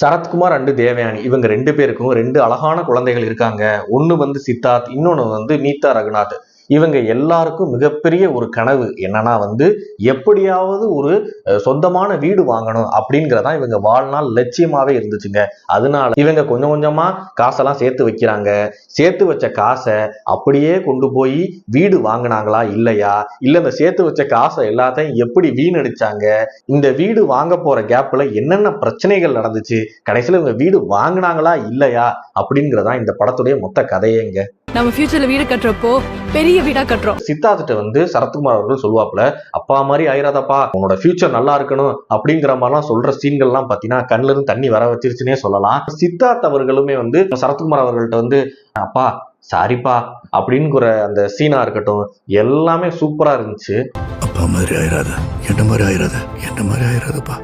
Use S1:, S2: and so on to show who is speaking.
S1: Sarathkumar and Devayani. இவங்க ரெண்டு பேருக்கும் ரெண்டு அழகான குழந்தைகள் இருக்காங்க. ஒன்று வந்து சித்தார்த் இன்னொன்று வந்து மீதா ரகுநாத். இவங்க எல்லாருக்கும் மிகப்பெரிய ஒரு கனவு என்னன்னா வந்து எப்படியாவது ஒரு சொந்தமான வீடு வாங்கணும் அப்படிங்கிறதா இவங்க வாழ்நாள் லட்சியமாவே இருந்துச்சுங்க. அதனால இவங்க கொஞ்சம் கொஞ்சமா காசெல்லாம் சேர்த்து வைக்கிறாங்க. சேர்த்து வச்ச காசை அப்படியே கொண்டு போய் வீடு வாங்கினாங்களா இல்லையா? இல்ல இந்த சேர்த்து வச்ச காசை எல்லாத்தையும் எப்படி வீணடிச்சாங்க? இந்த வீடு வாங்க போற கேப்ல என்னென்ன பிரச்சனைகள் நடந்துச்சு? கடைசியில் இவங்க வீடு வாங்கினாங்களா இல்லையா? அப்படிங்கிறதா இந்த படத்துடைய மொத்த கதையேங்க.
S2: நம்ம ஃபியூச்சர்ல வீடு கட்டுறப்போ பெரிய வீடா கட்டுறோம்.
S1: சித்தார்த்திட்ட வந்து சரத்குமார் அவர்கள் சொல்லுவாப்ல அப்பா மாதிரி ஆயிராதப்பா உன்னோட ஃபியூச்சர் நல்லா இருக்கணும் அப்படிங்கிற மாதிரிலாம் சொல்ற சீன்கள்லாம் பாத்தீங்கன்னா கண்ணுல இருந்து தண்ணி வர வச்சிருச்சுன்னே சொல்லலாம். சித்தார்த் அவர்களுமே வந்து சரத்குமார் அவர்கள்ட்ட வந்து அப்பா சாரிப்பா அப்படிங்கிற அந்த சீனா இருக்கட்டும் எல்லாமே சூப்பரா இருந்துச்சு.
S3: அப்பா மாதிரி ஆயிராத என்ன மாதிரி ஆயிராத என்ன மாதிரி ஆயிராதப்பா.